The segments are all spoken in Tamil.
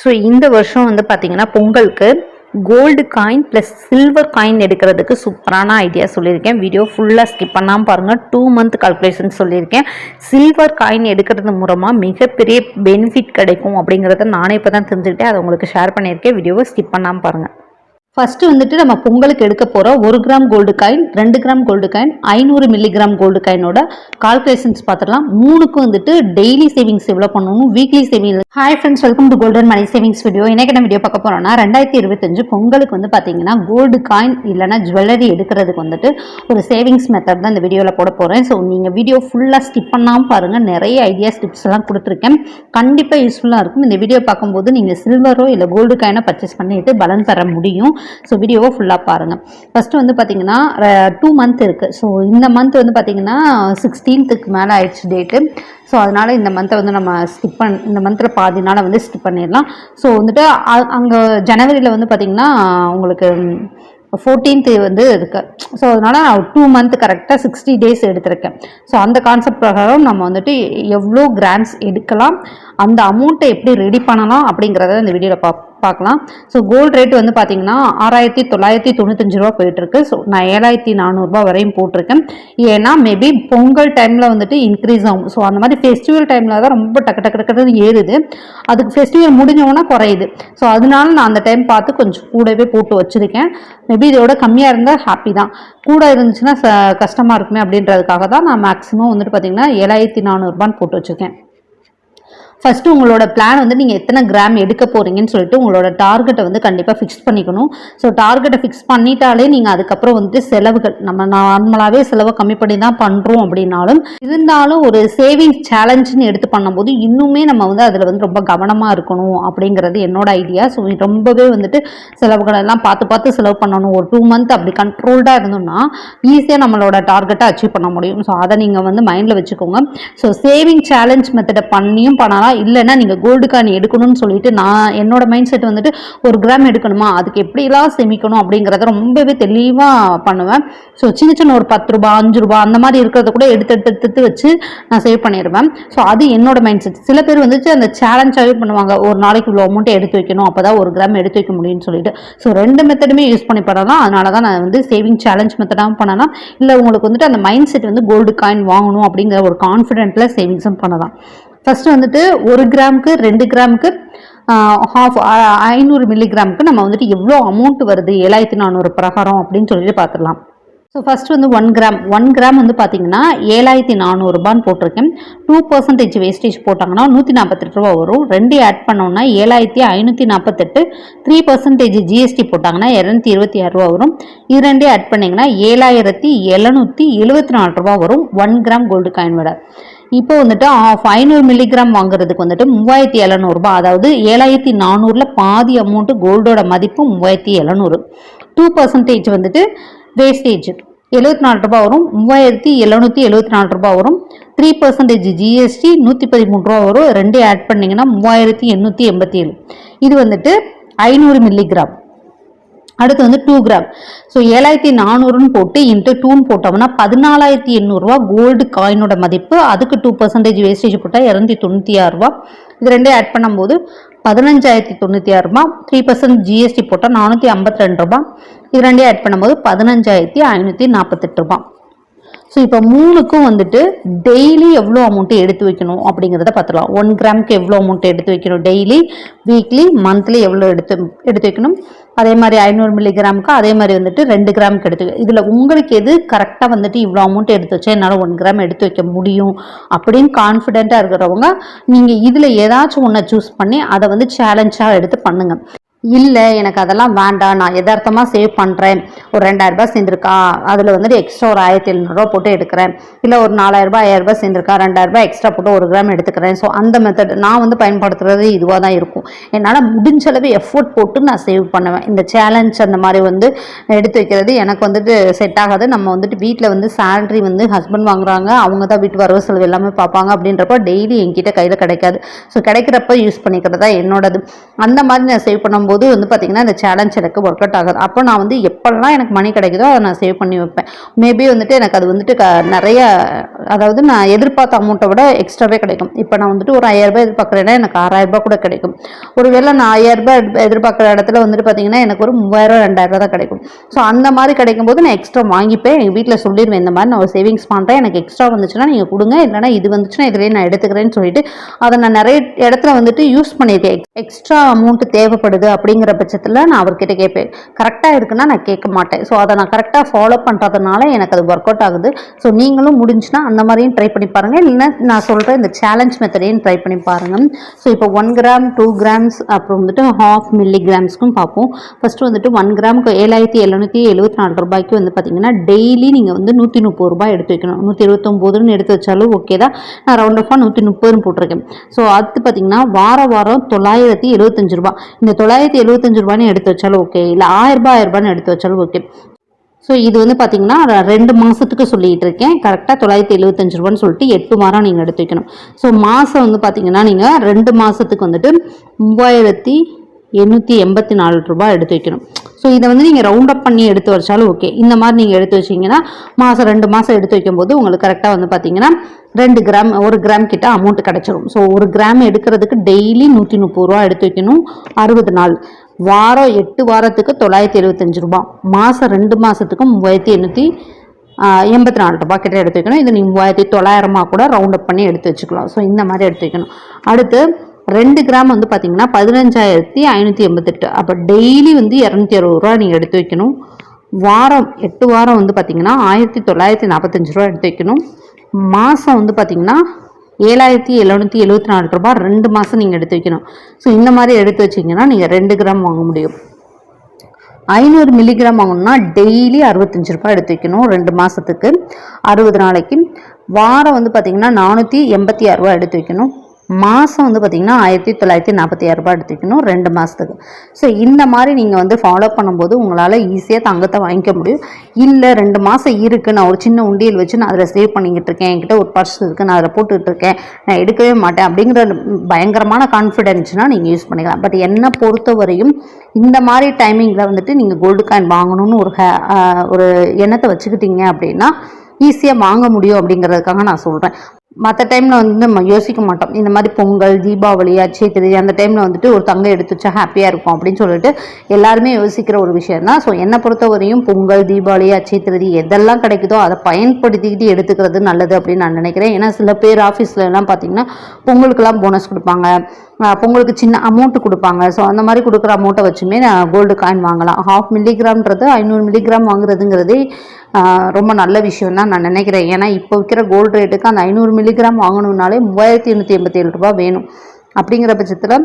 ஸோ இந்த வருஷம் வந்து பார்த்தீங்கன்னா பொங்கலுக்கு gold coin plus silver coin எடுக்கிறதுக்கு சூப்பரான ஐடியா சொல்லியிருக்கேன். வீடியோ ஃபுல்லாக ஸ்கிப் பண்ணாமல் பாருங்கள் டூ மந்த் கால்குலேஷன் சொல்லியிருக்கேன். சில்வர் காயின் எடுக்கிறது மூலமாக மிகப்பெரிய பெனிஃபிட் கிடைக்கும் அப்படிங்கிறத நானே இப்போ தான் தெரிஞ்சுக்கிட்டேன். அதை உங்களுக்கு ஷேர் பண்ணியிருக்கேன். வீடியோவை ஸ்கிப் பண்ணாமல் பாருங்கள் ஃபஸ்ட்டு வந்துட்டு நம்ம பொங்கலுக்கு எடுக்க போகிறோம் ஒரு கிராம் கோல்டு காயின் ரெண்டு கிராம் கோல்டு காயின் ஐநூறு மில்லிகிராம் கோல்டு காயினோட கால்குலேஷன்ஸ் பார்த்துடலாம். மூணுக்கும் வந்துட்டு டெய்லி சேவிங்ஸ் எவ்வளோ பண்ணணும்? Weekly saving hi friends welcome to golden money savings video எனக்கு என்ன வீடியோ பார்க்க போகிறோம்னா ரெண்டாயிரத்தி இருபத்தஞ்சு பொங்கலுக்கு வந்து பார்த்தீங்கன்னா கோல்டு காயின் இல்லைனா ஜுவல்லரி எடுக்கிறதுக்கு வந்துட்டு ஒரு சேவிங்ஸ் மெத்தட் தான் இந்த வீடியோவில் போட போகிறேன் ஸோ நீங்கள் வீடியோ ஃபுல்லாக ஸ்கிப் பண்ணாமல் பாருங்கள் நிறைய ஐடியாஸ் டிப்ஸ் எல்லாம் கொடுத்துருக்கேன். கண்டிப்பாக யூஸ்ஃபுல்லாக இருக்கும். இந்த வீடியோ பார்க்கும்போது நீங்கள் சில்வரோ இல்லை கோல்டு காயினோ பர்ச்சேஸ் பண்ணிட்டு பலன் பெற முடியும். ஸோ வீடியோவை ஃபுல்லாக பாருங்கள் ஃபஸ்ட்டு வந்து பார்த்தீங்கன்னா டூ மந்த் இருக்குது ஸோ இந்த மந்த் வந்து பார்த்தீங்கன்னா சிக்ஸ்டீன்த்துக்கு மேலே ஆயிடுச்சு டேட்டு ஸோ அதனால் இந்த மந்த்தை வந்து நம்ம ஸ்கிப் பண் இந்த மந்தில் பாதி நாளை வந்து ஸ்கிப் பண்ணிடலாம். ஸோ வந்துட்டு அங்கே ஜனவரியில் வந்து பார்த்திங்கன்னா உங்களுக்கு ஃபோர்டீன்த்து வந்து இருக்கு. ஸோ அதனால் டூ மந்த் கரெக்டாக சிக்ஸ்டி டேஸ் எடுத்திருக்கேன். ஸோ அந்த கான்செப்ட் பிரகாரம் நம்ம வந்துட்டு எவ்வளோ கிராண்ட்ஸ் எடுக்கலாம் அந்த அமௌண்ட்டை எப்படி ரெடி பண்ணலாம் அப்படிங்கிறத இந்த வீடியோவில் பார்ப்போம் பார்க்கலாம். ஸோ கோல்டு ரேட் வந்து பார்த்தீங்கன்னா ஆறாயிரத்தி தொள்ளாயிரத்தி தொண்ணூத்தஞ்சு ரூபா போயிட்டுருக்கு. ஸோ நான் ஏழாயிரத்தி நானூறுரூபா வரையும் போட்டிருக்கேன். ஏன்னா மேபி பொங்கல் டைமில் வந்துட்டு இன்க்ரீஸ் ஆகும். ஸோ அந்த மாதிரி ஃபெஸ்டிவல் டைமில் தான் ரொம்ப டக்கு டக்கு டக்குன்னு ஏறுது. அதுக்கு ஃபெஸ்டிவல் முடிஞ்சவொன்னா குறையுது. ஸோ அதனால நான் அந்த டைம் பார்த்து கொஞ்சம் கூடவே போட்டு வச்சுருக்கேன். மேபி இதோட கம்மியாக இருந்தால் ஹாப்பி தான். கூட இருந்துச்சுன்னா ச கஷ்டமாக இருக்குமே அப்படின்றதுக்காக தான் நான் மேக்ஸிமம் வந்துட்டு பார்த்தீங்கன்னா ஏழாயிரத்தி நானூறுபான்னு போட்டு வச்சுருக்கேன். ஃபஸ்ட்டு உங்களோட பிளான் வந்து நீங்கள் எத்தனை கிராம் எடுக்க போகிறீங்கன்னு சொல்லிட்டு உங்களோட டார்கெட்டை வந்து கண்டிப்பாக ஃபிக்ஸ் பண்ணிக்கணும். ஸோ டார்கெட்டை ஃபிக்ஸ் பண்ணிட்டாலே நீங்கள் அதுக்கப்புறம் வந்துட்டு செலவுகள் நம்ம நார்மலாகவே செலவை கம்மி பண்ணி தான் பண்ணுறோம் அப்படின்னாலும் இருந்தாலும் ஒரு சேவிங்ஸ் சேலஞ்சுன்னு எடுத்து பண்ணும்போது இன்னுமே நம்ம வந்து அதில் வந்து ரொம்ப கவனமாக இருக்கணும் அப்படிங்கிறது என்னோட ஐடியா ஸோ ரொம்பவே வந்துட்டு செலவுகள் எல்லாம் பார்த்து பார்த்து செலவு பண்ணணும். ஒரு டூ மந்த் அப்படி கண்ட்ரோல்டாக இருந்தோம்னா ஈஸியாக நம்மளோட டார்கெட்டை அச்சீவ் பண்ண முடியும். ஸோ அதை நீங்கள் வந்து மைண்டில் வச்சுக்கோங்க. ஸோ சேவிங் சேலஞ்ச் மெத்தடை பண்ணியும் பண்ணலாம். இல்லைன்னா நீங்கள் கோல்டு காயின் எடுக்கணும்னு சொல்லிட்டு நான் என்னோட மைண்ட் செட் வந்துட்டு ஒரு கிராம் எடுக்கணுமா? அதுக்கு எப்படிலாம் சேமிக்கணும் அப்படிங்கிறத ரொம்பவே தெளிவாக பண்ணுவேன். ஸோ சின்ன சின்ன ஒரு பத்து ரூபா அஞ்சு ரூபா அந்த மாதிரி இருக்கிறத கூட எடுத்து எடுத்து எடுத்து வச்சு நான் சேவ் பண்ணிடுவேன் ஸோ அது என்னோட மைண்ட் செட் சில பேர் வந்துட்டு அந்த சேலஞ்சாகவே பண்ணுவாங்க. ஒரு நாளைக்கு இவ்வளோ அமௌண்ட்டை எடுத்து வைக்கணும் அப்போ தான் ஒரு கிராம் எடுத்து வைக்க முடியும்னு சொல்லிட்டு. ஸோ ரெண்டு மெத்தடுமே யூஸ் பண்ணி பண்ணலாம். அதனால தான் நான் வந்து சேவிங் சேலஞ்ச் மெத்தடாகவும் பண்ணலாம். இல்லை உங்களுக்கு வந்துட்டு அந்த மைண்ட் செட் வந்து கோல்டு காயின் வாங்கணும் அப்படிங்கிற ஒரு கான்ஃபிடென்ட்டில் சேவிங்ஸும் பண்ணலாம். ஃபஸ்ட்டு வந்துட்டு ஒரு கிராமுக்கு ரெண்டு கிராமுக்கு ஹாஃப் ஐநூறு மில்லிகிராமுக்கு நம்ம வந்துட்டு எவ்வளோ அமௌண்ட் வருது? ஏழாயிரத்தி நானூறு பிரகாரம் அப்படின்னு சொல்லிட்டு பார்த்துடலாம் ஸோ ஃபஸ்ட் வந்து ஒன் கிராம் ஒன் கிராம் வந்து பார்த்தீங்கன்னா ஏழாயிரத்தி நானூறுபான்னு போட்டிருக்கேன். டூ பர்சன்டேஜ் வேஸ்டேஜ் போட்டாங்கன்னா நூற்றி நாற்பத்தெட்டு ரூபா வரும். ரெண்டு ஆட் பண்ணோன்னா ஏழாயிரத்தி ஐநூற்றி நாற்பத்தெட்டு த்ரீ பர்சன்டேஜ் ஜிஎஸ்டி போட்டாங்கன்னா இரநூத்தி இருபத்தி ஆறு ரூபா வரும். இது ரெண்டே ஆட் பண்ணிங்கன்னா ஏழாயிரத்தி எழுநூற்றி எழுபத்தி நாலு ரூபா வரும். ஒன் கிராம் கோல்டு காயின் விட. இப்போ வந்துட்டு ஆஃப் ஐநூறு மில்லிகிராம் வாங்குறதுக்கு வந்துட்டு மூவாயிரத்தி எழுநூறுபா அதாவது ஏழாயிரத்தி நானூறில் பாதி அமௌண்ட்டு கோல்டோட மதிப்பு மூவாயிரத்தி எழுநூறு. டூ பர்சன்டேஜ் வந்துட்டு வேஸ்டேஜ் எழுபத்தி நாலு ரூபா வரும் மூவாயிரத்தி எழுநூற்றி எழுபத்தி நாலு ரூபா வரும். த்ரீ பர்சன்டேஜ் ஜிஎஸ்டி நூற்றி பதிமூணு ரூபா வரும். ரெண்டே ஆட் பண்ணிங்கன்னா மூவாயிரத்தி எண்ணூற்றி எண்பத்தி ஏழு. இது வந்துட்டு ஐநூறு மில்லிகிராம் அடுத்து வந்து டூ கிராம் ஸோ ஏழாயிரத்தி நானூறுன்னு போட்டு இன்ட்டு டூன்னு போட்டோம்னா பதினாலாயிரத்தி எண்ணூறுரூவா கோல்டு காயினோட மதிப்பு. அதுக்கு டூ பர்சன்டேஜ் வேஸ்டேஜ் போட்டால் இரநூத்தி தொண்ணூற்றி ஆறுரூவா இது ரெண்டே ஆட் பண்ணும்போது பதினஞ்சாயிரத்தி தொண்ணூற்றி ஆறுரூபா த்ரீ பர்சன்ட் ஜிஎஸ்டி போட்டால் நானூற்றி ஐம்பத்தி ரெண்டு ரூபா. இது ரெண்டே ஆட் பண்ணும்போது பதினஞ்சாயிரத்தி ஐநூற்றி நாற்பத்தெட்டு ரூபா. ஸோ இப்போ மூணுக்கும் வந்துட்டு டெய்லி எவ்வளோ அமௌண்ட்டு எடுத்து வைக்கணும் அப்படிங்கிறத பார்த்துக்கலாம் ஒன் கிராமுக்கு எவ்வளோ அமௌண்ட் எடுத்து வைக்கணும் டெய்லி வீக்லி மந்த்லி எவ்வளோ எடுத்து எடுத்து வைக்கணும்? அதே மாதிரி ஐநூறு மில்லிகிராமுக்கு அதே மாதிரி வந்துட்டு ரெண்டு கிராமுக்கு எடுத்து இதில் உங்களுக்கு எது கரெக்டாக வந்துட்டு இவ்வளோ அமௌண்ட் எடுத்து வச்சா என்னால் ஒன் கிராம் எடுத்து வைக்க முடியும் அப்படின்னு கான்ஃபிடென்ட்டாக இருக்கிறவங்க நீங்கள் இதில் ஏதாச்சும் ஒன்றை சூஸ் பண்ணி அதை வந்து சேலஞ்சாக எடுத்து பண்ணுங்கள் இல்லை எனக்கு அதெல்லாம் வேண்டாம் நான் எதார்த்தமாக சேவ் பண்ணுறேன் ஒரு ரெண்டாயிரரூபா சேர்ந்துருக்கா அதில் வந்துட்டு எக்ஸ்ட்ரா ஒரு ஆயிரத்தி எழுநூறுவா போட்டு எடுக்கிறேன். இல்லை ஒரு நாலாயிரரூபா ஐயாயிரரூபா சேர்ந்துருக்கா ரெண்டாயிரரூபா எக்ஸ்ட்ரா போட்டு ஒரு கிராம் எடுத்துக்கிறேன். ஸோ அந்த மெத்தட் நான் வந்து பயன்படுத்துறது இதுவாக தான் இருக்கும். என்னால் முடிஞ்ச அளவு எஃபோர்ட் போட்டு நான் சேவ் பண்ணுவேன். இந்த சேலஞ்ச் அந்த மாதிரி வந்து எடுத்து வைக்கிறது எனக்கு வந்துட்டு செட் ஆகாது. நம்ம வந்துட்டு வீட்டில் வந்து சேலரி வந்து ஹஸ்பண்ட் வாங்குறாங்க அவங்க தான் வீட்டு வரவு செலவு எல்லாமே பார்ப்பாங்க அப்படின்றப்ப டெய்லி என்கிட்ட கையில் கிடைக்காது. ஸோ கிடைக்கிறப்ப யூஸ் பண்ணிக்கிறதா என்னோடது. அந்த மாதிரி நான் சேவ் பண்ணும்போது போது வந்து பார்த்திங்கன்னா இந்த சேலஞ்ச் எனக்கு ஒர்க் அவுட் ஆகுது. அப்போ நான் வந்து எப்போல்லாம் எனக்கு மணி கிடைக்குதோ அதை நான் சேவ் பண்ணி வைப்பேன். மேபி வந்துட்டு எனக்கு அது வந்துட்டு க நிறைய அதாவது நான் எதிர்பார்த்த அமௌண்ட்டை விட எக்ஸ்ட்ராவே கிடைக்கும். இப்போ நான் வந்துட்டு ஒரு ஆயிரரூபா எதிர்பார்க்குறேன்னா எனக்கு ஆறாயிரரூபா கூட கிடைக்கும். ஒருவேளை நான் ஆயிரரூபா எதிர்பார்க்குற இடத்துல வந்துட்டு பார்த்தீங்கன்னா எனக்கு ஒரு மூவாயிரம் ரெண்டாயிரரூபா தான் கிடைக்கும். ஸோ அந்த மாதிரி கிடைக்கும் போது நான் எக்ஸ்ட்ரா வாங்கிப்பேன். எங்கள் வீட்டில் சொல்லிடுவேன் இந்த மாதிரி நான் ஒரு சேவிங்ஸ் பண்ணுறேன் எனக்கு எக்ஸ்ட்ரா வந்துச்சுன்னா நீங்கள் கொடுங்க. இல்லைனா இது வந்துச்சுன்னா இதுலேயே நான் எடுத்துக்கிறேன்னு சொல்லிட்டு அதை நான் நிறைய இடத்துல வந்துட்டு யூஸ் பண்ணியிருக்கேன். எக்ஸ்ட்ரா அமௌண்ட் தேவைப்படுது அப்படிங்கிற பட்சத்தில் நான் அவர்கிட்ட கேட்பேன். கரெக்டாக இருக்குன்னா நான் கேட்க மாட்டேன். ஸோ அதை நான் கரெக்டாக ஃபாலோ பண்ணுறதுனால எனக்கு அது ஒர்க் அவுட் ஆகுது. ஸோ நீங்களும் முடிஞ்சுன்னா அந்த மாதிரியும் ட்ரை பண்ணி பாருங்கள் இல்லைன்னா நான் சொல்கிறேன் இந்த சேலஞ்ச் மெத்தடையும் ட்ரை பண்ணி பாருங்கள் ஸோ இப்போ ஒன் கிராம் டூ கிராம்ஸ் அப்புறம் வந்துட்டு ஹாஃப் மில்லி கிராம்ஸ்க்கும் பார்ப்போம். ஃபஸ்ட்டு வந்துட்டு ஒன் கிராமுக்கு ஏழாயிரத்தி எழுநூற்றி எழுபத்தி நாலு ரூபாய்க்கு வந்து பார்த்தீங்கன்னா டெய்லி நீங்கள் வந்து நூற்றி முப்பது ரூபாய் எடுத்து வைக்கணும். நூற்றி இருபத்தொம்போதுன்னு எடுத்து வச்சாலும் ஓகே தான். நான் ரவுண்ட் ஆஃபாக நூற்றி முப்பதுன்னு போட்டிருக்கேன். ஸோ அடுத்து பார்த்தீங்கன்னா வார வாரம் தொள்ளாயிரத்தி எழுபத்தஞ்சு ரூபா இந்த தொள்ளாயிரத்தி எழுபத்தஞ்சு ரூபான்னு எடுத்து வச்சாலும் ஓகே இல்லை ஆயிரம் ரூபாய் ஆயிரம் ரூபான்னு எடுத்து வச்சாலும் ஓகே ஸோ இது வந்து பார்த்தீங்கன்னா ரெண்டு மாதத்துக்கு சொல்லிட்டு இருக்கேன். கரெக்டாக தொள்ளாயிரத்தி எழுபத்தஞ்சு ரூபான்னு சொல்லிட்டு எட்டு வாரம் நீங்கள் எடுத்து வைக்கணும். ஸோ மாதம் வந்து பார்த்தீங்கன்னா நீங்கள் ரெண்டு மாதத்துக்கு வந்துட்டு மூவாயிரத்தி எண்ணூற்றி எண்பத்தி நாலு ரூபாய் எடுத்து வைக்கணும். ஸோ இதை வந்து நீங்கள் ரவுண்ட் அப் பண்ணி எடுத்து வச்சாலும் ஓகே இந்த மாதிரி நீங்கள் எடுத்து வச்சீங்கன்னா மாதம் ரெண்டு மாதம் எடுத்து வைக்கும்போது உங்களுக்கு கரெக்டாக வந்து பார்த்தீங்கன்னா ரெண்டு கிராம் ஒரு கிராம் கிட்ட அமௌண்ட் கிடச்சிரும். ஸோ ஒரு கிராம் எடுக்கிறதுக்கு டெய்லி நூற்றி முப்பது ரூபா எடுத்து வைக்கணும். அறுபது நாள். வாரம் எட்டு வாரத்துக்கு தொள்ளாயிரத்தி எழுபத்தஞ்சு ரூபா மாதம் ரெண்டு மாதத்துக்கு மூவாயிரத்தி எண்ணூற்றி எண்பத்தி நாலு ரூபா கிட்ட எடுத்து வைக்கணும். இது நீங்கள் மூவாயிரத்தி தொள்ளாயிரமா கூட ரவுண்ட் அப் பண்ணி எடுத்து வச்சுக்கலாம். ஸோ இந்த மாதிரி எடுத்து வைக்கணும். அடுத்து ரெண்டு கிராம் வந்து பார்த்தீங்கன்னா பதினஞ்சாயிரத்தி ஐநூற்றி எண்பத்தெட்டு. அப்போ டெய்லி வந்து இரநூத்தி அறுபது ரூபா நீங்கள் எடுத்து வைக்கணும். வாரம் எட்டு வாரம் வந்து பார்த்தீங்கன்னா ஆயிரத்தி தொள்ளாயிரத்தி நாற்பத்தஞ்சு ரூபா எடுத்து வைக்கணும். மாதம் வந்து பார்த்தீங்கன்னா ஏழாயிரத்தி எழுநூற்றி எழுபத்தி நாலு ரூபாய் ரெண்டு மாதம் நீங்கள் எடுத்து வைக்கணும். ஸோ இந்த மாதிரி எடுத்து வச்சிங்கன்னா நீங்கள் ரெண்டு கிராம் வாங்க முடியும். ஐநூறு மில்லிகிராம் வாங்கணும்னா டெய்லி அறுபத்தஞ்சு ரூபாய் எடுத்து வைக்கணும் ரெண்டு மாதத்துக்கு அறுபது நாளைக்கு. வாரம் வந்து பார்த்திங்கன்னா நானூற்றி எண்பத்தி ஆறு எடுத்து வைக்கணும். மாதம் வந்து பார்த்திங்கன்னா ஆயிரத்தி தொள்ளாயிரத்தி நாற்பத்தி ஆறு ரூபாய் எடுத்துக்கணும் ரெண்டு மாதத்துக்கு ஸோ இந்த மாதிரி நீங்கள் வந்து ஃபாலோ பண்ணும்போது உங்களால் ஈஸியாக தங்கத்தை வாங்கிக்க முடியும். இல்லை ரெண்டு மாதம் இருக்குது நான் ஒரு சின்ன உண்டியல் வச்சு நான் அதில் சேவ் பண்ணிக்கிட்டு இருக்கேன் என்கிட்ட ஒரு பர்ஸ் இருக்குது நான் அதில் போட்டுக்கிட்டு இருக்கேன் நான் எடுக்கவே மாட்டேன் அப்படிங்கிற பயங்கரமான கான்ஃபிடென்ஸ்னால் நீங்கள் யூஸ் பண்ணிக்கலாம். பட் என்னை பொறுத்த வரையும் இந்த மாதிரி டைமிங்கில் வந்துட்டு நீங்கள் கோல்டு காயின் வாங்கணும்னு ஒரு ஹே ஒரு எண்ணத்தை வச்சுக்கிட்டீங்க அப்படின்னா ஈஸியாக வாங்க முடியும் அப்படிங்கிறதுக்காக நான் சொல்கிறேன் மற்ற டைமில் வந்து நம்ம யோசிக்க மாட்டோம். இந்த மாதிரி பொங்கல் தீபாவளி அச்சய திருதி அந்த டைமில் வந்துட்டு ஒரு தங்கம் எடுத்து வச்சா ஹாப்பியாக இருக்கும் அப்படின்னு சொல்லிட்டு எல்லாருமே யோசிக்கிற ஒரு விஷயம் தான் ஸோ என்னை பொறுத்தவரையும் பொங்கல் தீபாவளி அச்சய திருதி எதெல்லாம் கிடைக்குதோ அதை பயன்படுத்திக்கிட்டு எடுத்துக்கிறது நல்லது அப்படின்னு நான் நினைக்கிறேன். ஏன்னா சில பேர் ஆஃபீஸில் எல்லாம் பார்த்தீங்கன்னா பொங்கலுக்கெல்லாம் போனஸ் கொடுப்பாங்க. பொங்கலுக்கு சின்ன அமௌண்ட்டு கொடுப்பாங்க. ஸோ அந்த மாதிரி கொடுக்குற அமௌண்ட்டை வச்சுமே நான் கோல்டு காயின் வாங்கலாம். ஹாஃப் மில்லிகிராம்ன்றது ஐநூறு மில்லிகிராம் வாங்குறதுங்கிறதே ரொம்ப நல்ல விஷயம் தான் நான் நினைக்கிறேன். ஏன்னா இப்போ விற்கிற கோல்டு ரேட்டுக்கு அந்த ஐநூறு மில்லிகிராம் வாங்கணும்னாலே மூவாயிரத்தி எண்ணூற்றி எண்பத்தி ஏழு ரூபாய் வேணும். அப்படிங்கிற பட்சத்தில்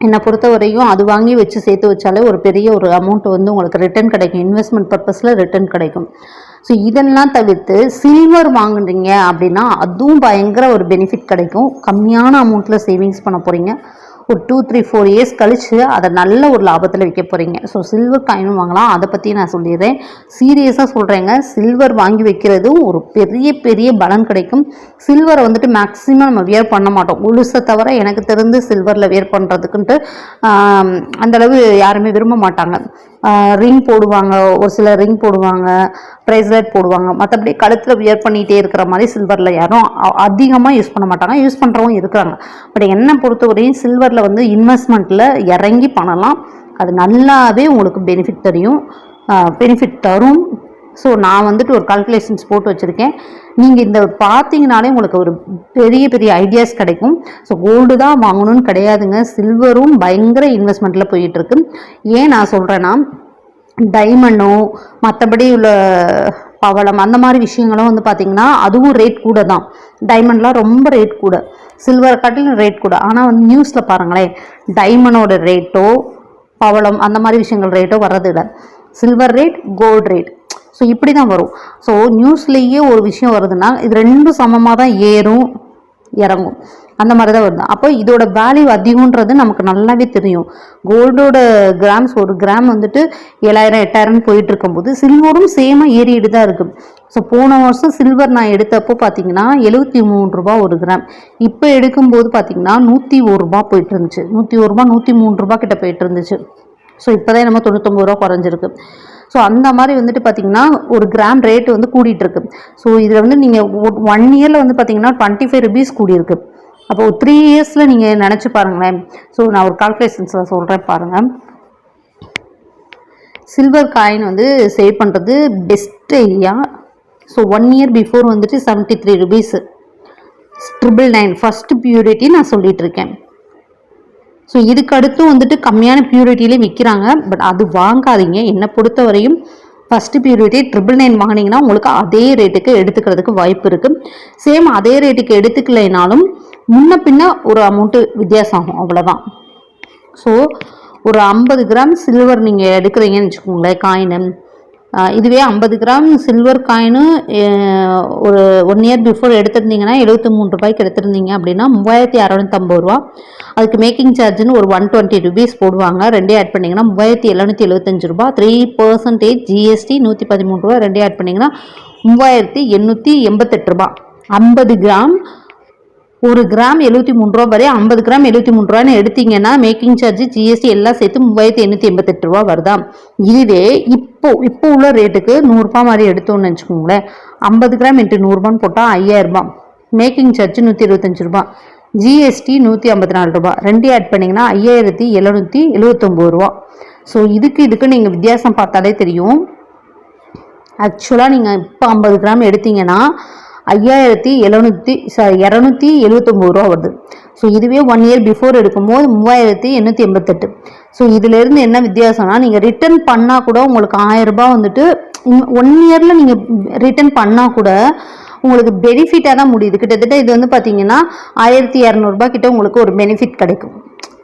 என்னை பொறுத்த வரையும் அது வாங்கி வச்சு சேர்த்து வச்சாலே ஒரு பெரிய ஒரு அமௌண்ட் வந்து உங்களுக்கு ரிட்டர்ன் கிடைக்கும். இன்வெஸ்ட்மெண்ட் பர்பஸில் ரிட்டர்ன் கிடைக்கும். ஸோ இதெல்லாம் தவிர்த்து சில்வர் வாங்குறீங்க அப்படின்னா அதுவும் பயங்கர ஒரு பெனிஃபிட் கிடைக்கும். கம்மியான அமௌண்ட்டில் சேவிங்ஸ் பண்ண போகிறீங்க ஒரு டூ த்ரீ ஃபோர் இயர்ஸ் கழித்து அதை நல்ல ஒரு லாபத்தில் விற்க போகிறீங்க ஸோ சில்வர் காயினும் வாங்கலாம். அதை பற்றி நான் சொல்லிடுறேன். சீரியஸாக சொல்கிறேங்க சில்வர் வாங்கி வைக்கிறதும் ஒரு பெரிய பெரிய பலன் கிடைக்கும். சில்வரை வந்துட்டு மேக்ஸிமம் நம்ம வியர் பண்ண மாட்டோம். உளுசை தவிர எனக்கு தெரிந்து சில்வரில் வியர் பண்ணுறதுக்குன்ட்டு அந்தளவு யாருமே விரும்ப மாட்டாங்க. ரிங் போடுவாங்க. ஒரு சில ரிங் போடுவாங்க. ப்ரைஸ்லெட் போடுவாங்க. மற்றபடி கழுத்தில் வியர் பண்ணிகிட்டே இருக்கிற மாதிரி சில்வரில் யாரும் அதிகமாக யூஸ் பண்ண மாட்டாங்க. யூஸ் பண்ணுறவங்க இருக்கிறாங்க. பட் என்னை பொறுத்தவரையும் சில்வரில் வந்து இன்வெஸ்ட்மெண்ட்டில் இறங்கி பண்ணலாம். அது நல்லாவே உங்களுக்கு பெனிஃபிட் தெரியும். பெனிஃபிட் தரும். ஸோ நான் வந்துட்டு ஒரு கால்குலேஷன்ஸ் போட்டு வச்சுருக்கேன். நீங்கள் இந்த பார்த்தீங்கனாலே உங்களுக்கு ஒரு பெரிய பெரிய ஐடியாஸ் கிடைக்கும். ஸோ கோல்டு தான் வாங்கணும்னு கிடையாதுங்க. சில்வரும் பயங்கர இன்வெஸ்ட்மெண்ட்டில் போயிட்டுருக்கு. ஏன் நான் சொல்கிறேன்னா டைமண்டோ மற்றபடி உள்ள பவளம் அந்த மாதிரி விஷயங்களும் வந்து பார்த்திங்கன்னா அதுவும் ரேட் கூட தான். டைமண்ட்லாம் ரொம்ப ரேட் கூட. சில்வர் காட்டிலும் ரேட் கூட. ஆனால் வந்து நியூஸில் பாருங்களேன். டைமண்டோட ரேட்டோ பவளம் அந்த மாதிரி விஷயங்கள் ரேட்டோ வர்றது இல்லை silver rate gold rate so இப்படி தான் வரும். ஸோ நியூஸ்லேயே ஒரு விஷயம் வருதுன்னா இது ரெண்டும் சமமாக தான் ஏறும் இறங்கும். அந்த மாதிரி தான் வருது. அப்போ இதோட வேல்யூ அதிகம்ன்றது நமக்கு நல்லாவே தெரியும். கோல்டோட கிராம்ஸ் ஒரு கிராம் வந்துட்டு ஏழாயிரம் எட்டாயிரம் போயிட்டு இருக்கும்போது சில்வரும் சேமாக ஏறிட்டு தான் இருக்குது ஸோ போன வருஷம் சில்வர் நான் எடுத்தப்போ பார்த்தீங்கன்னா எழுபத்தி மூணு ரூபா ஒரு கிராம் இப்போ எடுக்கும்போது பார்த்தீங்கன்னா நூற்றி ஒரு ரூபா போயிட்டு இருந்துச்சு நூற்றி ஒரு ரூபா நூற்றி மூணு ரூபா கிட்ட போயிட்டு இருந்துச்சு ஸோ இப்போதான் நம்ம தொண்ணூத்தொம்பது ரூபா குறைஞ்சிருக்கு. ஸோ அந்த மாதிரி வந்துட்டு பார்த்தீங்கன்னா ஒரு கிராம் ரேட் வந்து கூடிட்டு இருக்கு ஸோ இதில் வந்து நீங்கள் ஒன் இயரில் வந்து பார்த்தீங்கன்னா டுவெண்ட்டி ஃபைவ் ருபீஸ் கூடியிருக்கு. அப்போ த்ரீ இயர்ஸில் நீங்கள் நினச்சி பாருங்களேன். ஸோ நான் ஒரு கால்குலேஷன்ஸில் சொல்கிறேன் பாருங்கள் சில்வர் காயின் வந்து சேவ் பண்ணுறது best idea so one year before வந்துட்டு seventy three rupees triple nine first purity நான் சொல்லிகிட்ருக்கேன் இருக்கேன். ஸோ இதுக்கு அடுத்தும் வந்துட்டு கம்மியான பியூரிட்டிலே விற்கிறாங்க பட் அது வாங்காதீங்க. என்னை பொறுத்த வரையும் ஃபஸ்ட்டு பியூரிட்டி ட்ரிபிள் நைன் வாங்கினீங்கன்னா உங்களுக்கு அதே ரேட்டுக்கு எடுத்துக்கிறதுக்கு வாய்ப்பு இருக்குது சேம் அதே ரேட்டுக்கு எடுத்துக்கலைனாலும் முன்ன பின்ன ஒரு அமௌண்ட்டு வித்தியாசம் ஆகும். அவ்வளோதான் ஸோ ஒரு ஐம்பது கிராம் சில்வர் நீங்கள் எடுக்கிறீங்கன்னு வச்சுக்கோங்களேன் காயினு. இதுவே ஐம்பது கிராம் சில்வர் காயினு ஒரு ஒன் இயர் பிஃபோர் எடுத்திருந்தீங்கன்னா எழுபத்தி மூணு ரூபாய்க்கு எடுத்திருந்தீங்க அப்படின்னா மூவாயிரத்தி அறநூற்றம்பது ரூபா. அதுக்கு மேக்கிங் சார்ஜ்னு ஒரு ஒன் டுவெண்ட்டி ருபீஸ் போடுவாங்க. ரெண்டே ஆட் பண்ணிங்கன்னா மூவாயிரத்தி எழுநூற்றி எழுபத்தஞ்சு ரூபா. த்ரீ பர்சன்டேஜ் ஜிஎஸ்டி நூற்றி பதிமூணு ரூபா ரெண்டே ஆட் பண்ணிங்கன்னா மூவாயிரத்தி எண்ணூற்றி எண்பத்தெட்டு ரூபா. ஐம்பது கிராம் ஒரு கிராம் எழுபத்தி மூணு ரூபா வரை ஐம்பது கிராம் எழுபத்தி மூணு ரூபான்னு எடுத்தீங்கன்னா மேக்கிங் சார்ஜ் ஜிஎஸ்டி எல்லாம் சேர்த்து மூவாயிரத்தி எண்ணூற்றி எண்பத்தெட்டு ரூபா வருதா? இதுவே இப்போ இப்போ உள்ள ரேட்டுக்கு நூறுரூபா மாதிரி எடுத்தோம்னு வச்சுக்கோங்களேன். ஐம்பது கிராம் இன்ட்டு நூறுரூபான்னு போட்டால் ஐயாயிரம் மேக்கிங் சார்ஜ் நூற்றி இருபத்தஞ்சு ரூபா ஜிஎஸ்டி நூற்றி ஐம்பத்தி நாலு ரூபா ரெண்டு ஆட் பண்ணிங்கன்னா ஐயாயிரத்தி எழுநூற்றி எழுபத்தொம்போது ரூபா ஸோ இதுக்கு இதுக்கு நீங்கள் வித்தியாசம் பார்த்தாலே தெரியும். ஆக்சுவலாக நீங்கள் இப்போ ஐம்பது கிராம் எடுத்தீங்கன்னா ஐயாயிரத்தி எழுநூற்றி சாரி இரநூத்தி எழுபத்தொம்போது ரூபா வருது. ஸோ இதுவே ஒன் இயர் பிஃபோர் எடுக்கும்போது மூவாயிரத்தி எண்ணூற்றி எண்பத்தெட்டு. ஸோ இதுலேருந்து என்ன வித்தியாசம்னா நீங்கள் ரிட்டர்ன் பண்ணால் கூட உங்களுக்கு ஆயிரரூபா வந்துட்டு ஒன் இயரில் நீங்கள் ரிட்டர்ன் பண்ணால் கூட உங்களுக்கு பெனிஃபிட்டாக தான் முடியுது. கிட்டத்தட்ட இது வந்து பார்த்தீங்கன்னா ஆயிரத்தி இரநூறுபா கிட்ட உங்களுக்கு ஒரு பெனிஃபிட் கிடைக்கும்.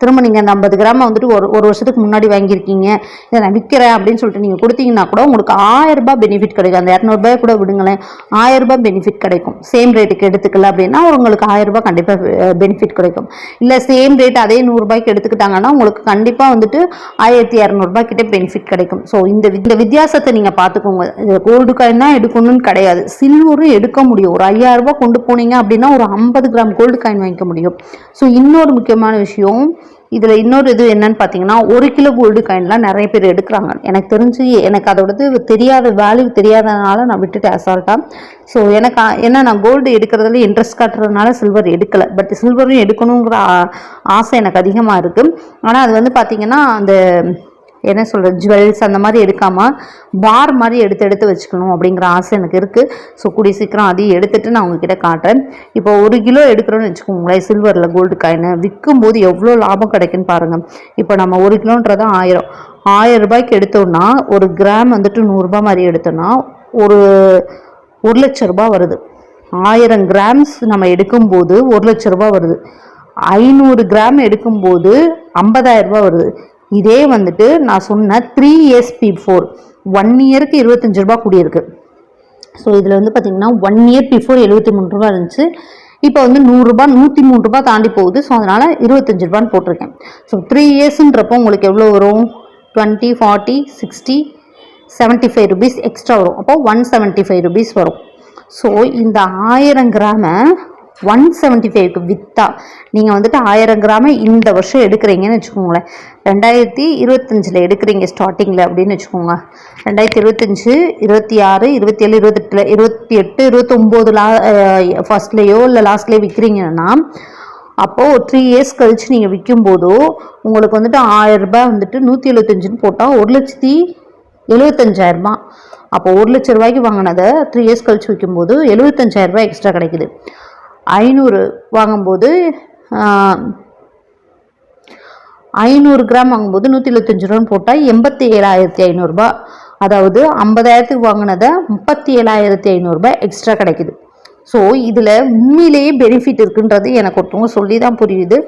திரும்ப நீங்கள் அந்த ஐம்பது கிராம் வந்துட்டு ஒரு ஒரு வருஷத்துக்கு முன்னாடி வாங்கியிருக்கீங்க. இதை நான் விற்கிறேன் அப்படின்னு சொல்லிட்டு நீங்கள் கொடுத்தீங்கன்னா கூட உங்களுக்கு ஆயிரம் ரூபாய் பெனிஃபிட் கிடைக்கும். அந்த இரநூறுபாய் கூட விடுங்களேன். ஆயிரம் ரூபாய் பெனிஃபிட் கிடைக்கும். சேம் ரேட்டுக்கு எடுத்துக்கல அப்படின்னா உங்களுக்கு ஆயிரம் ரூபாய் கண்டிப்பாக பெனிஃபிட் கிடைக்கும். இல்லை சேம் ரேட் அதே நூறுரூபாய்க்கு எடுத்துக்கிட்டாங்கன்னா உங்களுக்கு கண்டிப்பாக வந்துட்டு ஆயிரத்தி இரநூறுபா கிட்டே பெனிஃபிட் கிடைக்கும். ஸோ இந்த இந்த வித்தியாசத்தை நீங்கள் பார்த்துக்கோங்க. கோல்டு காயின் தான் எடுக்கணும்னு கிடையாது. சில்வரும் எடுக்க முடியும். ஒரு ஐயாயிரம் ரூபாய் கொண்டு போனீங்க அப்படின்னா ஒரு ஐம்பது கிராம் கோல்டு காயின் வாங்கிக்க முடியும். ஸோ இன்னொரு முக்கியமான விஷயம் இதில் இன்னொரு இது என்னன்னு பார்த்தீங்கன்னா ஒரு கிலோ கோல்டு காயின்லாம் நிறைய பேர் எடுக்கிறாங்க. எனக்கு தெரிஞ்சு எனக்கு அதோடது தெரியாத வேல்யூ தெரியாதனால நான் விட்டுட்டேன் அசால்ட்டாக ஸோ எனக்கு ஏன்னா நான் கோல்டு எடுக்கிறதுல இன்ட்ரெஸ்ட் காட்டுறதுனால சில்வர் எடுக்கலை. பட் சில்வரும் எடுக்கணுங்கிற ஆ- ஆசை எனக்கு அதிகமாக இருக்குது ஆனால் அது வந்து பார்த்திங்கன்னா அந்த என்ன சொல்கிறது ஜுவல்ஸ் அந்த மாதிரி எடுக்காமல் பார் மாதிரி எடுத்து எடுத்து வச்சுக்கணும் அப்படிங்கிற ஆசை எனக்கு இருக்குது ஸோ கூடிய சீக்கிரம் அதையும் எடுத்துட்டு நான் உங்ககிட்ட காட்டுறேன். இப்போ ஒரு கிலோ எடுக்கிறோன்னு வச்சுக்கோங்களேன் சில்வரில் கோல்டு காயினு விற்கும்போது எவ்வளோ லாபம் கிடைக்குன்னு பாருங்கள் இப்போ நம்ம ஒரு கிலோன்றது ஆயிரம். ஆயிரம் ரூபாய்க்கு எடுத்தோம்னா ஒரு கிராம் வந்துட்டு நூறுரூபா மாதிரி எடுத்தோம்னா ஒரு ஒரு லட்ச ரூபாய் வருது. ஆயிரம் கிராம்ஸ் நம்ம எடுக்கும்போது ஒரு லட்ச ரூபா வருது. ஐநூறு கிராம் எடுக்கும்போது ஐம்பதாயிரம் ரூபா வருது. இதே வந்துட்டு நான் சொன்ன த்ரீ இயர்ஸ் பிஃபோர் ஒன் இயருக்கு இருபத்தஞ்சு ரூபா கூடியிருக்கு. ஸோ இதில் வந்து பார்த்தீங்கன்னா ஒன் இயர் பிஃபோர் எழுபத்தி மூணு ரூபா இருந்துச்சு. இப்போ வந்து நூறுரூபா நூற்றி மூணு ரூபா தாண்டி போகுது. ஸோ அதனால் இருபத்தஞ்சு ரூபான்னு போட்டிருக்கேன். ஸோ த்ரீ இயர்ஸுன்றப்போ உங்களுக்கு எவ்வளோ வரும்? Twenty forty sixty seventy five rupees extra வரும். அப்போ ஒன் செவன்ட்டி ஃபைவ் ருபீஸ் வரும். ஸோ இந்த ஆயிரம் கிராமை ஒன் செவன்ட்டி ஃபைவ்க்கு விற்றா நீங்கள் வந்துட்டு ஆயிரம் கிராமை இந்த வருஷம் எடுக்கிறீங்கன்னு வச்சுக்கோங்களேன். ரெண்டாயிரத்தி இருபத்தஞ்சில் எடுக்கிறீங்க ஸ்டார்டிங்கில் அப்படின்னு வச்சுக்கோங்க. ரெண்டாயிரத்தி இருபத்தஞ்சி இருபத்தி ஆறு இருபத்தி ஏழு இருபத்தெட்டில் இருபத்தி எட்டு இருபத்தொம்போது லா ஃபஸ்ட்லேயோ இல்லை லாஸ்ட்லேயோ விற்கிறீங்கன்னா அப்போது த்ரீ இயர்ஸ் கழிச்சு நீங்கள் விற்கும்போதோ உங்களுக்கு வந்துட்டு ஆயிரரூபா வந்துட்டு நூற்றி எழுபத்தஞ்சுன்னு போட்டால் ஒரு லட்சத்தி எழுபத்தஞ்சாயிரரூபா அப்போ ஒரு லட்ச ரூபாய்க்கு வாங்கினதை த்ரீ இயர்ஸ் கழிச்சு விற்கும்போது எழுபத்தஞ்சாயிரரூபா எக்ஸ்ட்ரா கிடைக்குது. ஐநூறு வாங்கும்போது ஐநூறு கிராம் வாங்கும்போது நூற்றி இருபத்தஞ்சி ரூபான்னு போட்டால் எண்பத்தி ஏழாயிரத்தி ஐநூறுரூபா அதாவது ஐம்பதாயிரத்துக்கு வாங்கினதை முப்பத்தி ஏழாயிரத்தி ஐநூறுரூபா எக்ஸ்ட்ரா கிடைக்குது. ஸோ இதில் உண்மையிலேயே பெனிஃபிட் இருக்குன்றது எனக்கு ஒருத்தவங்க சொல்லி தான் புரியுது.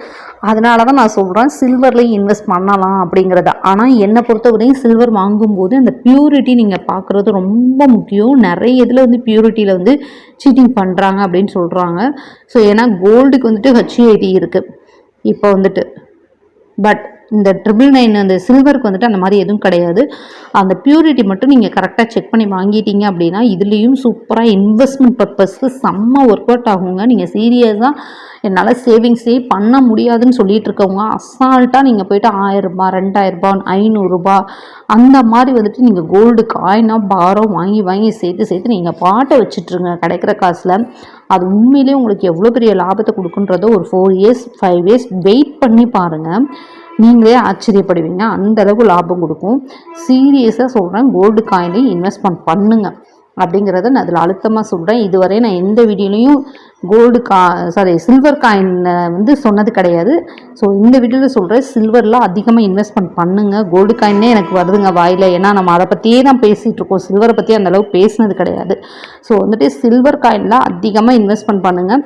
அதனால தான் நான் சொல்கிறேன் சில்வர்லேயும் இன்வெஸ்ட் பண்ணலாம் அப்படிங்கிறத. ஆனால் என்னை பொறுத்தவரையும் சில்வர் வாங்கும்போது அந்த பியூரிட்டி நீங்கள் பார்க்குறது ரொம்ப முக்கியம். நிறைய இதில் வந்து பியூரிட்டியில் வந்து சீட்டிங் பண்ணுறாங்க அப்படின்னு சொல்கிறாங்க ஸோ ஏன்னா கோல்டுக்கு வந்துட்டு ஹெச்ஐடி இருக்குது இப்போ வந்துட்டு. பட் இந்த ட்ரிபிள் நைன் அந்த சில்வருக்கு வந்துட்டு அந்த மாதிரி எதுவும் கிடையாது. அந்த பியூரிட்டி மட்டும் நீங்கள் கரெக்டாக செக் பண்ணி வாங்கிட்டீங்க அப்படின்னா இதுலேயும் சூப்பராக இன்வெஸ்ட்மெண்ட் பர்பஸ்க்கு செம்ம ஒர்க் அவுட் ஆகுங்க நீங்கள் சீரியஸாக என்னால் சேவிங்ஸே பண்ண முடியாதுன்னு சொல்லிட்டு இருக்கவங்க அசால்ட்டாக நீங்கள் போயிட்டு ஆயிரரூபா ரெண்டாயிரரூபா ஐநூறுரூபா அந்த மாதிரி வந்துட்டு நீங்கள் கோல்டு காயினாக பாரம் வாங்கி வாங்கி சேர்த்து சேர்த்து நீங்கள் பாட்டை வச்சுட்ருங்க கிடைக்கிற காசில் அது உண்மையிலேயே உங்களுக்கு எவ்வளோ பெரிய லாபத்தை கொடுக்குன்றதோ ஒரு four years five years wait பண்ணி பாருங்கள் நீங்களே ஆச்சரியப்படுவீங்க. அந்த அளவுக்கு லாபம் கொடுக்கும். சீரியஸாக சொல்கிறேன் கோல்டு காயினையும் இன்வெஸ்ட்மெண்ட் பண்ணுங்கள் அப்படிங்கிறத நான் அதில் அழுத்தமாக சொல்கிறேன் இதுவரை நான் எந்த வீடியோலையும் கோல்டு கா சாரி சில்வர் காயின் வந்து சொன்னது கிடையாது. ஸோ இந்த வீடியோவில் சொல்கிறேன் சில்வரில் அதிகமாக இன்வெஸ்ட்மெண்ட் பண்ணுங்கள் கோல்டு காயினே எனக்கு வருதுங்க வாயில். ஏன்னா நம்ம அதை பற்றியே தான் பேசிகிட்டு இருக்கோம். சில்வரை பற்றி அந்தளவுக்கு பேசினது கிடையாது. ஸோ வந்துட்டு சில்வர் காயினில் அதிகமாக இன்வெஸ்ட்மெண்ட் பண்ணுங்கள்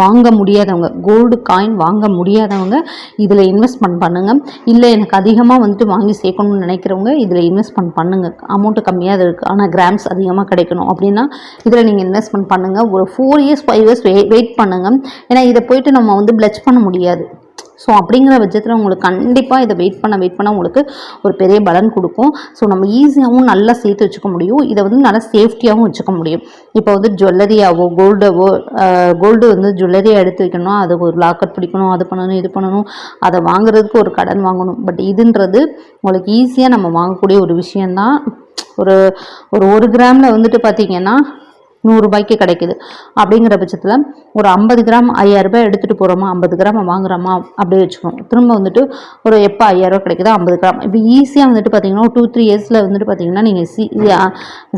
வாங்க முடியாதவங்க கோல்டு காயின் வாங்க முடியாதவங்க இதில் இன்வெஸ்ட்மெண்ட் பண்ணுங்கள் இல்லை எனக்கு அதிகமாக வந்துட்டு வாங்கி சேர்க்கணும்னு நினைக்கிறவங்க இதில் இன்வெஸ்ட்மெண்ட் பண்ணுங்கள் அமௌண்ட்டு கம்மியாக தான் இருக்குது ஆனால் கிராம்ஸ் அதிகமாக கிடைக்கணும். அப்படின்னா இதில் நீங்கள் இன்வெஸ்ட்மெண்ட் பண்ணுங்கள் ஒரு four years five years wait பண்ணுங்கள் ஏன்னா இதை போயிட்டு நம்ம வந்து பிளச் பண்ண முடியாது. ஸோ அப்படிங்கிற பட்சத்தில் உங்களுக்கு கண்டிப்பாக இதை வெயிட் பண்ண வெயிட் பண்ண உங்களுக்கு ஒரு பெரிய பலன் கொடுக்கும். ஸோ நம்ம ஈஸியாகவும் நல்லா சேர்த்து வச்சுக்க முடியும். இதை வந்து நல்லா சேஃப்டியாகவும் வச்சுக்க முடியும். இப்போ வந்து ஜுவல்லரியாவோ கோல்டவோ கோல்டு வந்து ஜுவல்லரியாக எடுத்து வைக்கணும் அது ஒரு லாக்கெட் பிடிக்கணும் அது பண்ணணும் இது பண்ணணும். அதை வாங்குறதுக்கு ஒரு கடன் வாங்கணும். பட் இதுன்றது உங்களுக்கு ஈஸியாக நம்ம வாங்கக்கூடிய ஒரு விஷயந்தான் ஒரு ஒரு ஒரு கிராமில் வந்துட்டு பார்த்தீங்கன்னா நூறுரூபாய்க்கு கிடைக்குது. அப்படிங்கிற பட்சத்தில் ஒரு ஐம்பது கிராம் ஐயாயிரரூபாய் எடுத்துகிட்டு போகிறோமா ஐம்பது கிராம் வாங்குறோமா? அப்படியே வச்சுக்கணும். திரும்ப வந்துட்டு ஒரு எப்போ ஐயாயிரரூபா கிடைக்குதோ ஐம்பது கிராம். இப்போ ஈஸியாக வந்துட்டு பார்த்தீங்கன்னா டூ த்ரீ இயர்ஸில் வந்துட்டு பார்த்தீங்கன்னா நீங்கள் சீ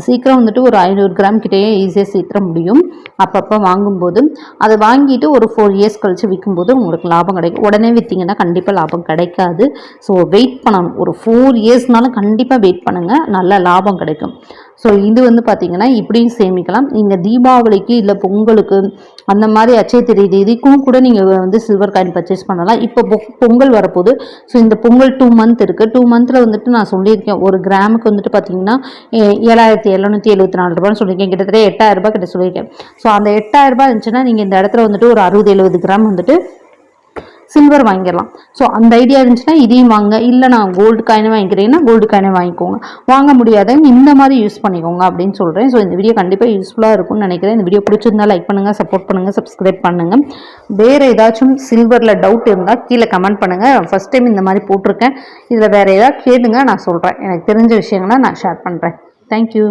சீக்கிரம் வந்துட்டு ஒரு ஐநூறு கிராம் கிட்டேயே ஈஸியாக சீத்திர முடியும். அப்பப்போ வாங்கும்போது அதை வாங்கிட்டு ஒரு ஃபோர் இயர்ஸ் கழித்து விற்கும்போது உங்களுக்கு லாபம் கிடைக்கும். உடனே விற்றீங்கன்னா கண்டிப்பாக லாபம் கிடைக்காது. ஸோ வெயிட் பண்ணணும். ஒரு ஃபோர் இயர்ஸ்னாலும் கண்டிப்பாக வெயிட் பண்ணுங்கள் நல்ல லாபம் கிடைக்கும். ஸோ இது வந்து பார்த்திங்கன்னா இப்படியும் சேமிக்கலாம். நீங்கள் தீபாவளிக்கு இல்லை பொங்கலுக்கு அந்த மாதிரி அச்சய தெரியுது இதுக்கும் கூட நீங்கள் வந்து சில்வர் காயின் பர்ச்சேஸ் பண்ணலாம். இப்போ பொங்கல் வரப்போகுது. ஸோ இந்த பொங்கல் டூ மந்த் இருக்குது டூ மந்தில் வந்துட்டு நான் சொல்லியிருக்கேன். ஒரு கிராமுக்கு வந்துட்டு பார்த்தீங்கன்னா ஏழாயிரத்தி எழுநூற்றி எழுபத்தி நாலு ரூபான்னு சொல்லியிருக்கேன். கிட்டத்தட்ட எட்டாயிரம் ரூபாய் கிட்ட சொல்லியிருக்கேன். ஸோ அந்த எட்டாயிரம் ரூபாய் இருந்துச்சுன்னா நீங்கள் இந்த இடத்துல வந்துட்டு ஒரு அறுபது எழுபது கிராம் வந்துட்டு சில்வர் வாங்கிடலாம். ஸோ அந்த ஐடியா இருந்துச்சுன்னா இதையும் வாங்க. இல்லை நான் கோல்டு காயினே வாங்கிக்கிறேன்னா கோல்டு காயினே வாங்கிக்கோங்க. வாங்க முடியாதவங்க இந்த மாதிரி யூஸ் பண்ணிக்கோங்க அப்படின்னு சொல்கிறேன் ஸோ இந்த வீடியோ கண்டிப்பாக யூஸ்ஃபுல்லாக இருக்கும்னு நினைக்கிறேன். இந்த வீடியோ பிடிச்சிருந்தா லைக் பண்ணுங்கள் சப்போர்ட் பண்ணுங்கள் சப்ஸ்கிரைப் பண்ணுங்கள் வேறு ஏதாச்சும் சில்வரில் டவுட் இருந்தால் கீழே கமெண்ட் பண்ணுங்கள் ஃபஸ்ட் டைம் இந்த மாதிரி போட்டிருக்கேன். இதில் வேறு ஏதாவது கேளுங்க நான் சொல்கிறேன் எனக்கு தெரிஞ்ச விஷயங்களை நான் ஷேர் பண்ணுறேன் தேங்க்யூ